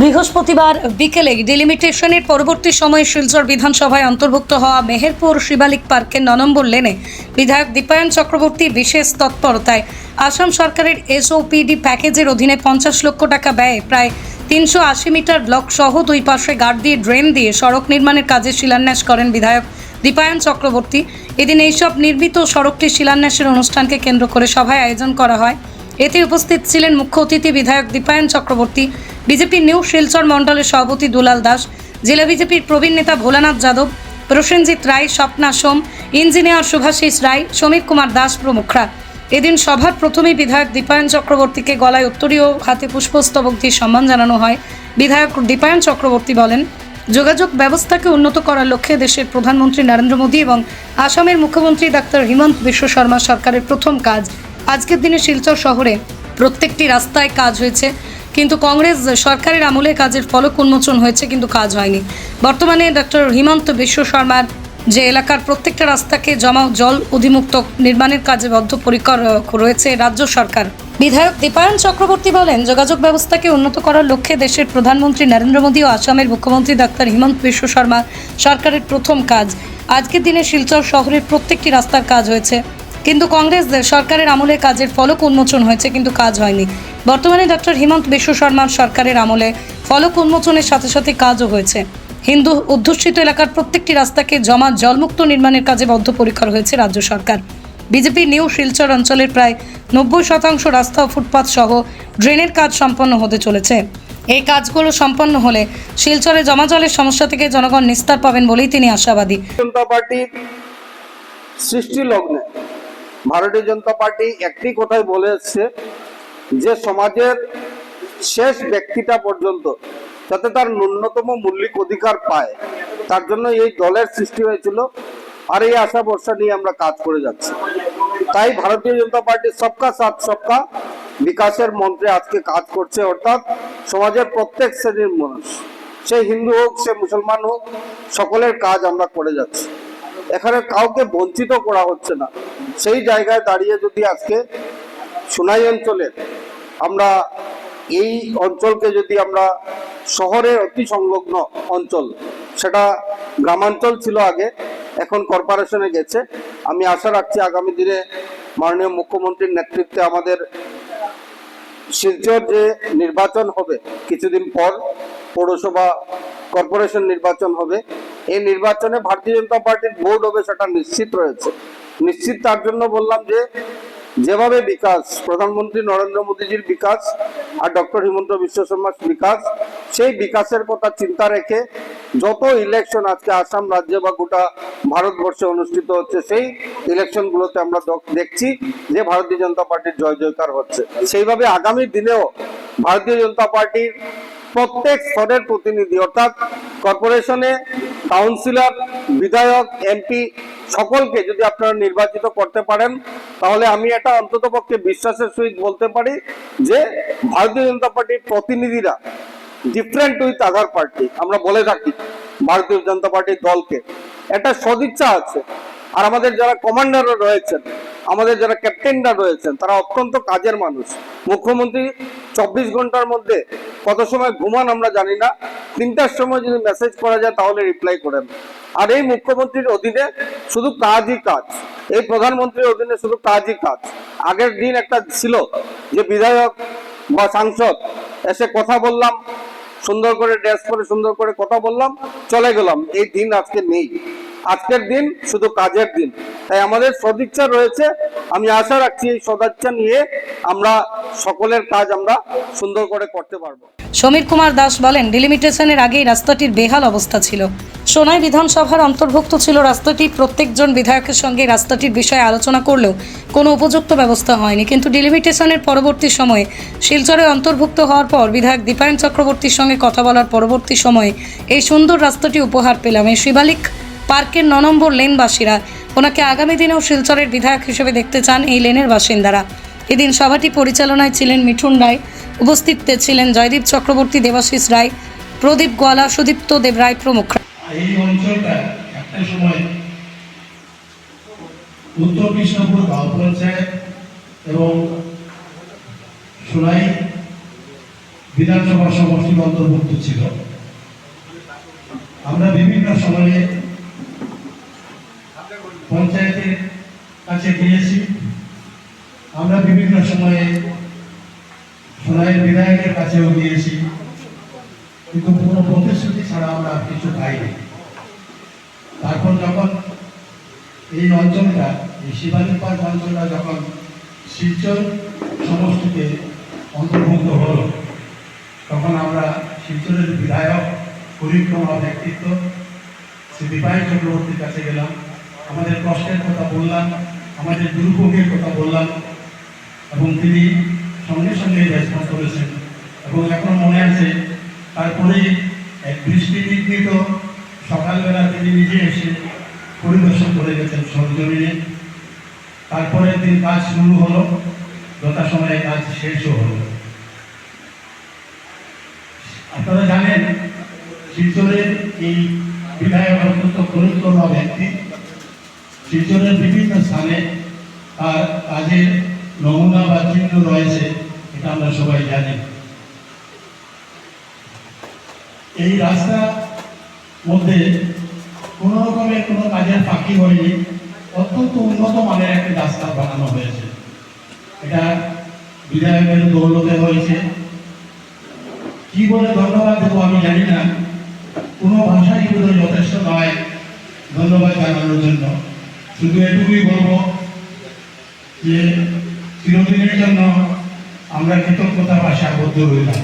বৃহস্পতিবার বিকেলে ডিলিমিটেশনের পরবর্তী সময়ে শিলচর বিধানসভায় অন্তর্ভুক্ত হওয়া মেহেরপুর শিবালিক পার্কের ন নম্বর লেনে বিধায়ক দীপায়ন চক্রবর্তী বিশেষ তৎপরতায় আসাম সরকারের এসওপিডি প্যাকেজের অধীনে পঞ্চাশ লক্ষ টাকা ব্যয়ে প্রায় তিনশো আশি মিটার ব্লক সহ দুই পাশে গার্ড দিয়ে ড্রেন দিয়ে সড়ক নির্মাণের কাজে শিলান্যাস করেন বিধায়ক দীপায়ন চক্রবর্তী। এদিন এইসব নির্মিত সড়কটি শিলান্যাসের অনুষ্ঠানকে কেন্দ্র করে সভায় আয়োজন করা হয়। এতে উপস্থিত ছিলেন মুখ্য অতিথি বিধায়ক দীপায়ন চক্রবর্তী বিজেপির নিউ শিলচর মণ্ডলের সভাপতি দুলাল দাস, জেলা বিজেপির প্রবীণ নেতা ভোলানাথ যাদব, প্রসেনজিৎ রায়, স্বপ্না সোম, ইঞ্জিনিয়ার শুভাশিস রায় সমীর কুমার দাস প্রমুখরা। এদিন সভার প্রথমেই বিধায়ক দীপায়ন চক্রবর্তীকে গলায় উত্তরীয় হাতে পুষ্পস্তবক দিয়ে সম্মান জানানো হয়। বিধায়ক দীপায়ন চক্রবর্তী বলেন, যোগাযোগ ব্যবস্থাকে উন্নত করার লক্ষ্যে দেশের প্রধানমন্ত্রী নরেন্দ্র মোদী এবং আসামের মুখ্যমন্ত্রী ডাক্তার হিমন্ত বিশ্ব শর্মা সরকারের প্রথম কাজ। আজকের দিনে শিলচর শহরে প্রত্যেকটি রাস্তায় কাজ হয়েছে। কিন্তু কংগ্রেস সরকারের আমলে কাজের ফলক উন্মোচন হয়েছে, কিন্তু কাজ হয়নি। বর্তমানে ডক্টর হিমন্ত বিশ্ব শর্মার যে এলাকার প্রত্যেকটা রাস্তাকে জমা জল অধিমুক্ত নির্মাণের কাজে বদ্ধপরিকর রয়েছে রাজ্য সরকার। বিধায়ক দীপায়ন চক্রবর্তী বলেন, যোগাযোগ ব্যবস্থাকে উন্নত করার লক্ষ্যে দেশের প্রধানমন্ত্রী নরেন্দ্র মোদী ও আসামের মুখ্যমন্ত্রী ডাক্তার হিমন্ত বিশ্ব শর্মা সরকারের প্রথম কাজ। আজকের দিনে শিলচর শহরের প্রত্যেকটি রাস্তার কাজ হয়েছে। কিন্তু কংগ্রেস সরকারের আমলে কাজের ফলক উন্মোচন হয়েছে, কিন্তু কাজ হয়নি। বর্তমানে ডক্টর হিমন্ত বিশ্ব শর্মার সরকারের আমলে ফলক উন্মোচনের সাথে সাথে কাজও হয়েছে। হিন্দু অধ্যুষিত এলাকার প্রত্যেকটি রাস্তাকে জমা জলমুক্ত নির্মাণের কাজে বদ্ধপরিকর হয়েছে রাজ্য সরকার। বিজেপি নিউ শিলচর অঞ্চলের প্রায় নব্বই শতাংশ রাস্তা ও ফুটপাত সহ ড্রেনের কাজ সম্পন্ন হতে চলেছে। এই কাজগুলো সম্পন্ন হলে শিলচরে জমা জলের সমস্যা থেকে জনগণ নিস্তার পাবেন বলেই তিনি আশাবাদী। জনতা পার্টির সৃষ্টি লগ্নে ভারতীয় জনতা পার্টি একটি কথাই বলে এসছে যে সমাজের শেষ ব্যক্তিটা পর্যন্ত যাতে তার ন্যূনতম মৌলিক অধিকার পায়, তার জন্য এই দলের সৃষ্টি হয়েছিল আর এই আশা ভরসা নিয়ে আমরা কাজ করে যাচ্ছি। তাই ভারতীয় জনতা পার্টি সবকা সাথ, সবকা বিকাশের মন্ত্রে আজকে কাজ করছে, অর্থাৎ সমাজের প্রত্যেক শ্রেণির মানুষ, সে হিন্দু হোক, সে মুসলমান হোক, সকলের কাজ আমরা করে যাচ্ছি। এখানে কাউকে বঞ্চিত করা হচ্ছে না। সেই জায়গায় দাঁড়িয়ে যদি আজকে সোনাই অঞ্চলের আমরা এই অঞ্চলকে যদি আমরা শহরের অতি সংলগ্ন অঞ্চল, সেটা গ্রামাঞ্চল ছিল আগে, এখন কর্পোরেশনে গেছে। আমি আশা রাখছি আগামী দিনে মাননীয় মুখ্যমন্ত্রীর নেতৃত্বে আমাদের শিলচর যে নির্বাচন হবে, কিছুদিন পর পৌরসভা কর্পোরেশন নির্বাচন হবে এই নির্বাচনে ভারতীয় জনতা পার্টির বোর্ড হবে সেটা নিশ্চিত রয়েছে। নিশ্চিত তার জন্য বললাম যে, যেভাবে বিকাশ, প্রধানমন্ত্রী নরেন্দ্র মোদীজির বিকাশ আর ডক্টর হিমন্ত বিশ্ব শর্মার বিকাশ, সেই বিকাশের কথা চিন্তা রেখে যত ইলেকশন আজকে আসাম রাজ্যে বা গোটা ভারতবর্ষে অনুষ্ঠিত হচ্ছে, সেই ইলেকশনগুলোতে আমরা দেখছি যে ভারতীয় জনতা পার্টির জয় জয়কার হচ্ছে। সেইভাবে আগামী দিনেও ভারতীয় জনতা পার্টির প্রত্যেক স্তরের প্রতিনিধি অর্থাৎ কর্পোরেশনে কাউন্সিলর, বিধায়ক, এমপি সকলকে যদি আপনারা নির্বাচিত করতে পারেন, তাহলে আমি এটা অন্তত পক্ষে বিশ্বাসের সহিত বলতে পারি যে ভারতীয় জনতা পার্টির প্রতিনিধিরা ডিফারেন্ট উইথ আদার পার্টি আমরা বলে থাকি ভারতীয় জনতা পার্টির দলকে। একটা সদিচ্ছা আছে। আর আমাদের যারা কমান্ডাররা রয়েছেন, আমাদের যারা ক্যাপ্টেনরা রয়েছেন, তারা অত্যন্ত কাজের মানুষ। মুখ্যমন্ত্রী চব্বিশ ঘণ্টার মধ্যে কত সময় ঘুমান আমরা জানি না। তিনটার সময় যদি মেসেজ করা যায় তাহলে রিপ্লাই করেন আর এই মুখ্যমন্ত্রীর অধীনে শুধু কাজই কাজ। এই প্রধানমন্ত্রীর অধীনে শুধু কাজই কাজ। আগের দিন একটা ছিল যে বিধায়ক বা সাংসদ এসে কথা বললাম, সুন্দর করে ড্রেস পরে সুন্দর করে কথা বললাম, চলে গেলাম। এই দিন আজকে নেই। আজকের দিন শুধু কাজের দিন। তাই আমাদের সদিচ্ছা রয়েছে, আমি আশা রাখছি এই সদিচ্ছা নিয়ে আমরা সকলের কাজ আমরা সুন্দর করে করতে পারব। সমীর কুমার দাস বলেন ডিলিমিটেশনের আগেই রাস্তাটির বেহাল অবস্থা ছিল। সোনাই বিধানসভার অন্তর্ভুক্ত ছিল রাস্তাটি, প্রত্যেকজন বিধায়কের সঙ্গে রাস্তাটির বিষয়ে আলোচনা করলেও কোনো উপযুক্ত ব্যবস্থা হয়নি। কিন্তু ডিলিমিটেশনের পরবর্তী সময়ে, শিলচরে অন্তর্ভুক্ত হওয়ার পর বিধায়ক দীপায়ন চক্রবর্তীর সঙ্গে কথা বলার পরবর্তী সময়ে এই সুন্দর রাস্তাটি উপহার পেলাম। এই শিবালিক পার্কের ন নম্বর লেনবাসীরা ওনাকে আগামী দিনেও শিলচরের বিধায়ক হিসেবে দেখতে চান এই লেনের বাসিন্দারা। এদিন সভাটি পরিচালনায় ছিলেন মিঠুন রায় উপস্থিত ছিলেন জয়দীপ চক্রবর্তী, দেবাশিস রায়, প্রদীপ গোয়ালা, সুদীপ্ত দেব রায় প্রমুখ। উত্তর কৃষ্ণপুর গাঁও পঞ্চায়েত এবং সোনাই বিধানসভা সমষ্টির অন্তর্ভুক্ত ছিল। আমরা বিভিন্ন সময়ে পঞ্চায়েতের কাছে গিয়েছি। আমরা বিভিন্ন সময়ে সোনাইয়ের বিধায়কের কাছেও গিয়েছি। কিন্তু কোনো প্রতিশ্রুতি ছাড়া আমরা কিছু পাইনি। তারপর যখন এই অঞ্চলটা এই শিবানী পার্ক অঞ্চলটা যখন শিলচর সমষ্টিতে অন্তর্ভুক্ত হলো, তখন আমরা শিলচরের বিধায়ক পরিক্রমা ব্যক্তিত্ব, শ্রী বিপায়ন চক্রবর্তীর কাছে গেলাম। আমাদের কষ্টের কথা বললাম, আমাদের দুর্ভোগের কথা বললাম, এবং তিনি সঙ্গে সঙ্গে রেসপন্স করেছেন এবং এখন মনে আছে, তারপরে এক বৃষ্টি বিঘ্নিত সকালবেলা তিনি নিজে এসে পরিদর্শন করে গেছেন সরজমিনে। তারপরের দিন কাজ শুরু হলো, যথাসময়ে কাজ শেষও হলো। আপনারা জানেন, শিলচরের এই বিধায়ক অত্যন্ত গুরুত্বপূর্ণ ব্যক্তি। শিলচরের বিভিন্ন স্থানে তার কাজের নমুনা বা চিহ্ন রয়েছে, এটা আমরা সবাই জানি। এই রাস্তা মধ্যে কোনো রকমের কোনো কাজের ফাঁকি হয়নি, অত্যন্ত উন্নত মানের একটি রাস্তা বানানো হয়েছে। এটা বিধায়কের দৌলতে হয়েছে। কি বলে ধন্যবাদ দেবো আমি জানি না। কোনো ভাষাই যথেষ্ট নয়। ধন্যবাদ জানানোর জন্য। শুধু এটুকুই বলব যে চিরদিনের জন্য আমরা কৃতজ্ঞতা ভাষা আবদ্ধ রইলাম